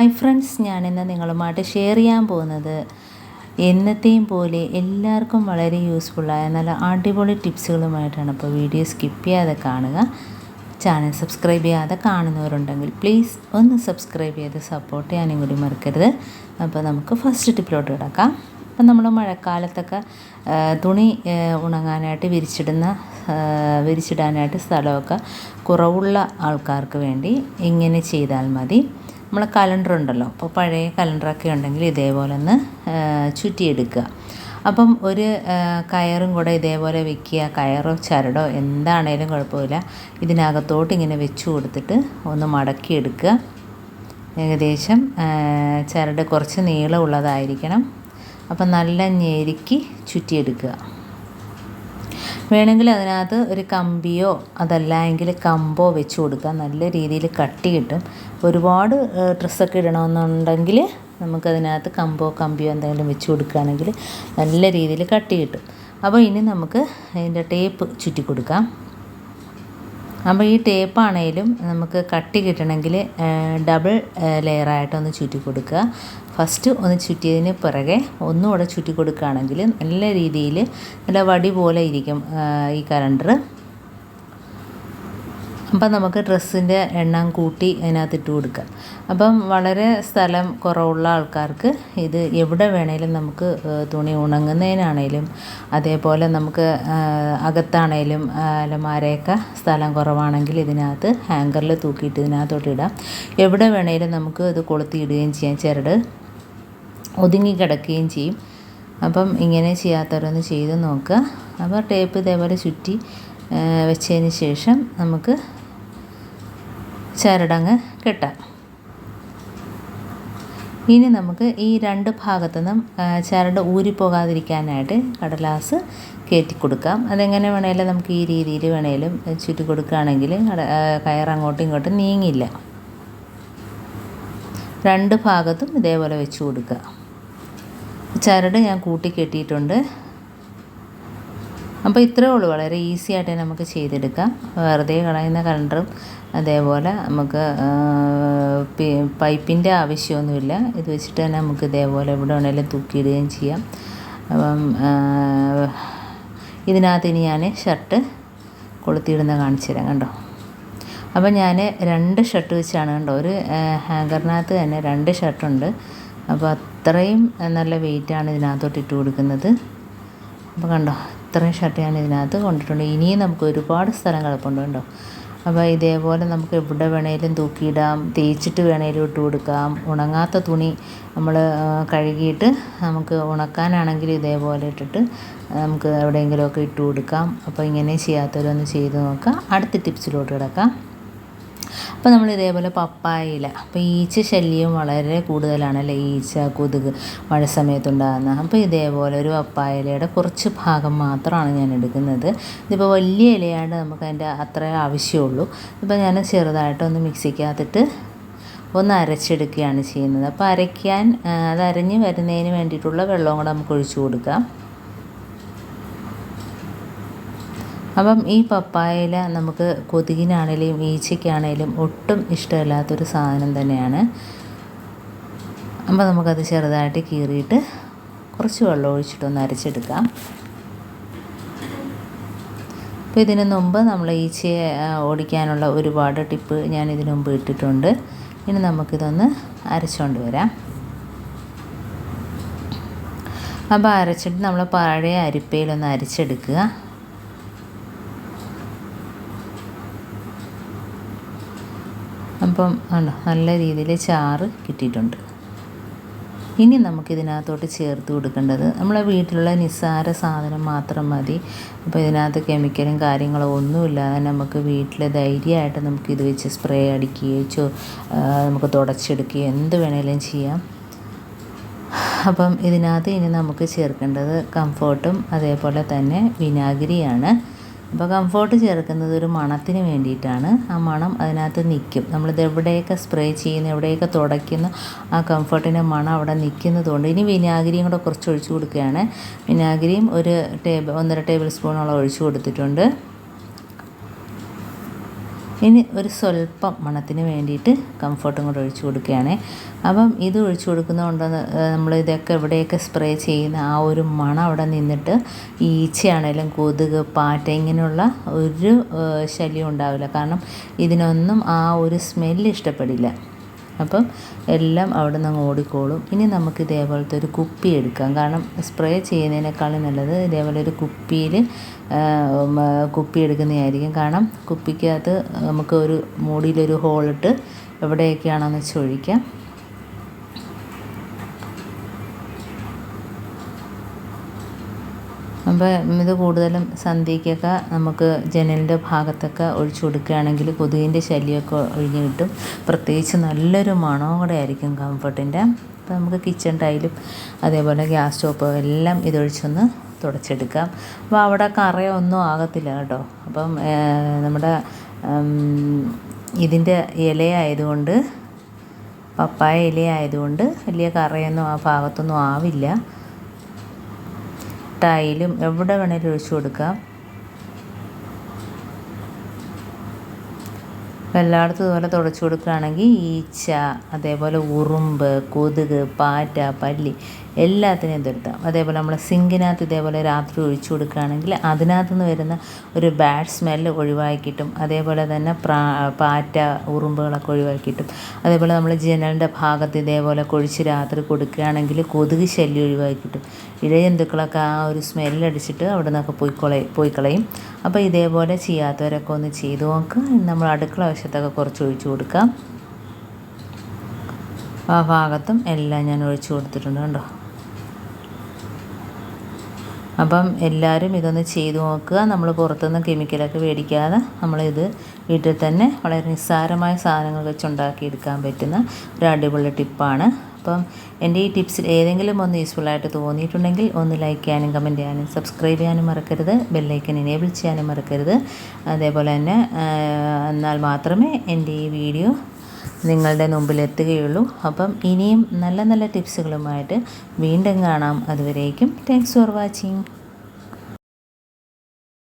Hi friends ഞാനിന്ന് നിങ്ങളുമായിട്ട് share ചെയ്യാൻ പോകുന്നത് എന്നത്തെയും പോലെ എല്ലാവർക്കും വളരെ യൂസ്ഫുള്ളായ നല്ല അടിപൊളി ടിപ്സുകളുമായിട്ടാണ് അപ്പോൾ വീഡിയോ സ്കിപ്പ് ചെയ്യാതെ കാണുക. ചാനൽ സബ്സ്ക്രൈബ് ചെയ്യാതെ കാണുന്നവരുണ്ടെങ്കിൽ പ്ലീസ് ഒന്ന് സബ്സ്ക്രൈബ് ചെയ്ത് സപ്പോർട്ട് ചെയ്യാനും കൂടി മറക്കരുത്. അപ്പോൾ നമുക്ക് ഫസ്റ്റ് ടിപ്പിലോട്ട് കിടക്കാം. അപ്പം നമ്മൾ മഴക്കാലത്തൊക്കെ തുണി ഉണങ്ങാനായിട്ട് വിരിച്ചിടുന്ന വിരിച്ചിടാനായിട്ട് സ്ഥലമൊക്കെ കുറവുള്ള ആൾക്കാർക്ക് വേണ്ടി ഇങ്ങനെ ചെയ്താൽ മതി. നമ്മൾ കലണ്ടർ ഉണ്ടല്ലോ. അപ്പോൾ പഴയ കലണ്ടറൊക്കെ ഉണ്ടെങ്കിൽ ഇതേപോലെ ഒന്ന് ചുറ്റിയെടുക്കുക. അപ്പം ഒരു കയറും കൂടെ ഇതേപോലെ വെക്കുക. കയറോ ചരടോ എന്താണേലും കുഴപ്പമില്ല. ഇതിനകത്തോട്ട് ഇങ്ങനെ വെച്ച് കൊടുത്തിട്ട് ഒന്ന് മടക്കിയെടുക്കുക. ഏകദേശം ചരട് കുറച്ച് നീളമുള്ളതായിരിക്കണം. അപ്പം നല്ല ഞെരുക്കി ചുറ്റിയെടുക്കുക. വേണമെങ്കിൽ അതിനകത്ത് ഒരു കമ്പിയോ അതല്ല എങ്കിൽ കമ്പോ വെച്ച് കൊടുക്കുക നല്ല രീതിയിൽ കട്ടി കിട്ടും. ഒരുപാട് ഡ്രസ്സൊക്കെ ഇടണമെന്നുണ്ടെങ്കിൽ നമുക്കതിനകത്ത് കമ്പോ കമ്പിയോ എന്തെങ്കിലും വെച്ച് കൊടുക്കുകയാണെങ്കിൽ നല്ല രീതിയിൽ കട്ടി കിട്ടും. അപ്പോൾ ഇനി നമുക്ക് അതിന്റെ ടേപ്പ് ചുറ്റി കൊടുക്കാം. അപ്പോൾ ഈ ടേപ്പാണേലും നമുക്ക് കട്ടി കിട്ടണമെങ്കിൽ ഡബിൾ ലെയറായിട്ടൊന്ന് ചുറ്റി കൊടുക്കുക. ഫസ്റ്റ് ഒന്ന് ചുറ്റിയതിന് പിറകെ ഒന്നുകൂടെ ചുറ്റി കൊടുക്കുകയാണെങ്കിൽ നല്ല രീതിയിൽ നല്ല വടി പോലെ ഇരിക്കും ഈ കലണ്ടർ അപ്പം നമുക്ക് ഡ്രസ്സിന്റെ എണ്ണം കൂട്ടി അതിനകത്ത് ഇട്ട് കൊടുക്കാം. അപ്പം വളരെ സ്ഥലം കുറവുള്ള ആൾക്കാർക്ക് ഇത് എവിടെ വേണേലും നമുക്ക് തുണി ഉണങ്ങുന്നതിനാണേലും അതേപോലെ നമുക്ക് അകത്താണേലും അലമാരയൊക്കെ സ്ഥലം കുറവാണെങ്കിൽ ഇതിനകത്ത് ഹാങ്കറിൽ തൂക്കിയിട്ട് ഇതിനകത്തോട്ട് ഇടാം. എവിടെ വേണേലും നമുക്ക് ഇത് കൊളുത്തിയിടുകയും ചെയ്യാം. ചരട് ഒതുങ്ങി കിടക്കുകയും ചെയ്യും. അപ്പം ഇങ്ങനെ ചെയ്യാത്തവരൊന്ന് ചെയ്ത് നോക്കുക. അപ്പോൾ ടേപ്പ് ഇതേപോലെ ചുറ്റി വെച്ചതിന് ശേഷം നമുക്ക് ചരടങ്ങ് കെട്ടാം. ഇനി നമുക്ക് ഈ രണ്ട് ഭാഗത്തു നിന്നും ചരട് ഊരിപ്പോകാതിരിക്കാനായിട്ട് കടലാസ് കയറ്റി കൊടുക്കാം. അതെങ്ങനെ വേണേലും നമുക്ക് ഈ രീതിയിൽ വേണേലും ചുറ്റി കൊടുക്കുകയാണെങ്കിൽ കയർ അങ്ങോട്ടും ഇങ്ങോട്ടും നീങ്ങില്ല. രണ്ട് ഭാഗത്തും ഇതേപോലെ വെച്ച് കൊടുക്കുക. ചരട് ഞാൻ കൂട്ടി കെട്ടിയിട്ടുണ്ട് അപ്പോൾ ഇത്രയേ ഉള്ളൂ. വളരെ ഈസി ആയിട്ട് നമുക്ക് ചെയ്തെടുക്കാം. വെറുതെ കളയുന്ന കലണ്ടറും അതേപോലെ നമുക്ക് പൈപ്പിന്റെ ആവശ്യമൊന്നുമില്ല. ഇത് വെച്ചിട്ട് തന്നെ നമുക്ക് ഇതേപോലെ എവിടെ വേണേലും തൂക്കിയിടുകയും ചെയ്യാം. അപ്പം ഇതിനകത്ത് ഇനി ഞാൻ ഷർട്ട് കൊളുത്തിയിടുന്ന കാണിച്ചു തരാം കണ്ടോ? അപ്പം ഞാൻ രണ്ട് ഷർട്ട് വെച്ചാണ് കണ്ടോ? ഒരു ഹാങ്കറിനകത്ത് തന്നെ രണ്ട് ഷർട്ടുണ്ട് അപ്പോൾ അത്രയും നല്ല വെയിറ്റാണ് ഇതിനകത്തോട്ട് ഇട്ട് കൊടുക്കുന്നത്. അപ്പോൾ കണ്ടോ ഇത്രയും ഷർട്ട് ഞാൻ ഇതിനകത്ത് കൊണ്ടിട്ടുണ്ട്. ഇനിയും നമുക്ക് ഒരുപാട് സ്ഥലം കിടപ്പുണ്ട് കേട്ടോ അപ്പോൾ ഇതേപോലെ നമുക്ക് എവിടെ വേണേലും തൂക്കിയിടാം തേച്ചിട്ട് വേണേലും ഇട്ട് കൊടുക്കാം. ഉണങ്ങാത്ത തുണി നമ്മൾ കഴുകിയിട്ട് നമുക്ക് ഉണക്കാനാണെങ്കിൽ ഇതേപോലെ ഇട്ടിട്ട് നമുക്ക് എവിടെയെങ്കിലുമൊക്കെ ഇട്ട് കൊടുക്കാം. അപ്പോൾ ഇങ്ങനെ ചെയ്യാത്തവരൊന്ന് ചെയ്ത് നോക്കാം. അടുത്ത ടിപ്സിലോട്ട് കിടക്കാം. അപ്പോൾ നമ്മൾ ഇതേപോലെ പപ്പായയില അപ്പോൾ ഈച്ച ശല്യം വളരെ കൂടുതലാണല്ലേ? ഈച്ച കൊതുക് മഴ സമയത്തുണ്ടാകുന്ന. അപ്പോൾ ഇതേപോലെ ഒരു പപ്പായയിലയുടെ കുറച്ച് ഭാഗം മാത്രമാണ് ഞാൻ എടുക്കുന്നത്. ഇതിപ്പോൾ വലിയ ഇലയാണ്ട് നമുക്ക് അതിന്റെ അത്ര ആവശ്യമുള്ളൂ. ഇപ്പോൾ ഞാൻ ചെറുതായിട്ടൊന്ന് മിക്സിക്കകത്തിട്ട് ഒന്ന് അരച്ചെടുക്കുകയാണ് ചെയ്യുന്നത്. അപ്പോൾ അരയ്ക്കാൻ അത് അരഞ്ഞ് വരുന്നതിന് വേണ്ടിയിട്ടുള്ള വെള്ളവും കൂടെ നമുക്ക് ഒഴിച്ചു കൊടുക്കാം. അപ്പം ഈ പപ്പായയില നമുക്ക് കൊതുകിനാണേലും ഈച്ചയ്ക്കാണേലും ഒട്ടും ഇഷ്ടമില്ലാത്തൊരു സാധനം തന്നെയാണ്. അപ്പോൾ നമുക്കത് ചെറുതായിട്ട് കീറിയിട്ട് കുറച്ച് വെള്ളം ഒഴിച്ചിട്ടൊന്ന് അരച്ചെടുക്കാം. അപ്പോൾ ഇതിന് മുമ്പ് നമ്മൾ ഈച്ചയെ ഓടിക്കാനുള്ള ഒരുപാട് ടിപ്പ് ഞാൻ ഇതിനു മുമ്പ് ഇട്ടിട്ടുണ്ട്. ഇനി നമുക്കിതൊന്ന് അരച്ചുകൊണ്ട് വരാം. അപ്പോൾ അരച്ചിട്ട് നമ്മൾ പഴയ അരിപ്പയിലൊന്ന് അരിച്ചെടുക്കുക. അപ്പം ഉണ്ടോ നല്ല രീതിയിൽ ചാറ് കിട്ടിയിട്ടുണ്ട്. ഇനി നമുക്കിതിനകത്തോട്ട് ചേർത്ത് കൊടുക്കേണ്ടത് നമ്മളെ വീട്ടിലുള്ള നിസ്സാര സാധനം മാത്രം മതി. അപ്പോൾ ഇതിനകത്ത് കെമിക്കലും കാര്യങ്ങളോ ഒന്നുമില്ലാതെ നമുക്ക് വീട്ടിൽ ധൈര്യമായിട്ട് നമുക്ക് ഇത് വെച്ച് സ്പ്രേ അടിക്കുകയോ നമുക്ക് തുടച്ചെടുക്കുകയോ എന്ത് വേണേലും ചെയ്യാം. അപ്പം ഇതിനകത്ത് ഇനി നമുക്ക് ചേർക്കേണ്ടത് കംഫോർട്ടും അതേപോലെ തന്നെ വിനാഗിരിയാണ്. അപ്പോൾ കംഫോർട്ട് ചേർക്കുന്നത് ഒരു മണത്തിന് വേണ്ടിയിട്ടാണ്. ആ മണം അതിനകത്ത് നിൽക്കും നമ്മളിത് എവിടെയൊക്കെ സ്പ്രേ ചെയ്യുന്നു എവിടെയൊക്കെ തുടയ്ക്കുന്നു ആ കംഫർട്ടിന്റെ മണം അവിടെ നിൽക്കുന്നതുകൊണ്ട് ഇനി വിനാഗിരിയും കൂടെ കുറച്ച് ഒഴിച്ചു കൊടുക്കുകയാണ്. വിനാഗിരിയും ഒരു ടേബിൾ ഒന്നര ടേബിൾ സ്പൂണോളം ഒഴിച്ചു കൊടുത്തിട്ടുണ്ട്. ഇനി ഒരു സ്വല്പം മണത്തിന് വേണ്ടിയിട്ട് കംഫർട്ടും കൂടെ ഒഴിച്ചു കൊടുക്കുകയാണ്. അപ്പം ഇത് ഒഴിച്ചു കൊടുക്കുന്നതുകൊണ്ട് നമ്മൾ ഇതൊക്കെ എവിടെയൊക്കെ സ്പ്രേ ചെയ്യുന്ന ആ ഒരു മണം അവിടെ നിന്നിട്ട് ഈച്ചയാണേലും കൊതുക് പാറ്റ ഇങ്ങനെയുള്ള ഒരു ശല്യം ഉണ്ടാവില്ല. കാരണം ഇതിനൊന്നും ആ ഒരു സ്മെല്ല് ഇഷ്ടപ്പെടില്ല. അപ്പം എല്ലാം അവിടെ നിന്ന് ഓടിക്കോളും. ഇനി നമുക്ക് ഇതേപോലത്തെ ഒരു കുപ്പി എടുക്കാം. കാരണം സ്പ്രേ ചെയ്യുന്നതിനേക്കാളും നല്ലത് ഇതേപോലെ ഒരു കുപ്പിയിൽ കുപ്പി എടുക്കുന്നതായിരിക്കും. കാരണം കുപ്പിക്കകത്ത് നമുക്ക് ഒരു മൂടിയിലൊരു ഹോളിട്ട് എവിടെയൊക്കെയാണെന്ന് വെച്ച് ഒഴിക്കാം. അപ്പോൾ ഇത് കൂടുതലും സന്ധ്യയ്ക്കൊക്കെ നമുക്ക് ജനലിന്റെ ഭാഗത്തൊക്കെ ഒഴിച്ചു കൊടുക്കുകയാണെങ്കിൽ കൊതുകിന്റെ ശല്യമൊക്കെ ഒഴിഞ്ഞ് കിട്ടും. പ്രത്യേകിച്ച് നല്ലൊരു മണവും കൂടെ ആയിരിക്കും കംഫർട്ടിന്റെ. അപ്പം നമുക്ക് കിച്ചൺ ടൈലും അതേപോലെ ഗ്യാസ് സ്റ്റോപ്പ് എല്ലാം ഇതൊഴിച്ചൊന്ന് തുടച്ചെടുക്കാം. അപ്പോൾ അവിടെ കറയൊന്നും ആകത്തില്ല കേട്ടോ. അപ്പം നമ്മുടെ ഇതിന്റെ ഇലയായതുകൊണ്ട് പപ്പായ ഇലയായതുകൊണ്ട് വലിയ കറയൊന്നും ആ ഭാഗത്തൊന്നും ആവില്ല. ടൈലും എവിടെ വേണേലും ഒഴിച്ചു കൊടുക്കാം. എല്ലായിടത്തും ഇതുപോലെ തുടച്ചു കൊടുക്കുകയാണെങ്കിൽ ഈച്ച അതേപോലെ ഉറുമ്പ് കൊതുക് പാറ്റ പല്ലി എല്ലാത്തിനെയും തുരുത്താം അതേപോലെ നമ്മൾ സിങ്കിനകത്ത് ഇതേപോലെ രാത്രി ഒഴിച്ചു കൊടുക്കുകയാണെങ്കിൽ അതിനകത്തു നിന്ന് വരുന്ന ഒരു ബാഡ് സ്മെല്ല് ഒഴിവാക്കിയിട്ടും അതേപോലെ തന്നെ പ്രാ പാറ്റ ഉറുമ്പുകളൊക്കെ ഒഴിവാക്കിയിട്ടും അതേപോലെ നമ്മൾ ജനലിന്റെ ഭാഗത്ത് ഇതേപോലെ കൊഴിച്ച് രാത്രി കൊടുക്കുകയാണെങ്കിൽ കൊതുക് ശല്യം ഒഴിവാക്കിയിട്ടും ഇഴജന്തുക്കളൊക്കെ ആ ഒരു സ്മെല്ലടിച്ചിട്ട് അവിടെ നിന്നൊക്കെ പോയി പോയിക്കളയും അപ്പോൾ ഇതേപോലെ ചെയ്യാത്തവരൊക്കെ ഒന്ന് ചെയ്തു നോക്കുക നമ്മൾ അടുക്കള വശത്തൊക്കെ കുറച്ച് ഒഴിച്ചു കൊടുക്കാം. ആ ഭാഗത്തും എല്ലാം ഞാൻ ഒഴിച്ചു കൊടുത്തിട്ടുണ്ട് കണ്ടോ? അപ്പം എല്ലാവരും ഇതൊന്ന് ചെയ്തു നോക്കുക. നമ്മൾ പുറത്തുനിന്ന് കെമിക്കലൊക്കെ മേടിക്കാതെ നമ്മളിത് വീട്ടിൽ തന്നെ വളരെ നിസ്സാരമായ സാധനങ്ങൾ വെച്ചുണ്ടാക്കിയെടുക്കാൻ പറ്റുന്ന ഒരു അടിപൊളി ടിപ്പാണ്. അപ്പം എന്റെ ഈ ടിപ്സിൽ ഏതെങ്കിലും ഒന്ന് യൂസ്ഫുള്ളായിട്ട് തോന്നിയിട്ടുണ്ടെങ്കിൽ ഒന്ന് ലൈക്ക് ചെയ്യാനും കമന്റ് ചെയ്യാനും സബ്സ്ക്രൈബ് ചെയ്യാനും മറക്കരുത്. ബെല്ലൈക്കൻ എനേബിൾ ചെയ്യാനും മറക്കരുത്. അതേപോലെ തന്നെ എന്നാൽ മാത്രമേ എന്റെ ഈ വീഡിയോ നിങ്ങളുടെ മുമ്പിൽ എത്തുകയുള്ളൂ. അപ്പം ഇനിയും നല്ല നല്ല ടിപ്സുകളുമായിട്ട് വീണ്ടും കാണാം. അതുവരേക്കും താങ്ക്സ് ഫോർ വാച്ചിങ്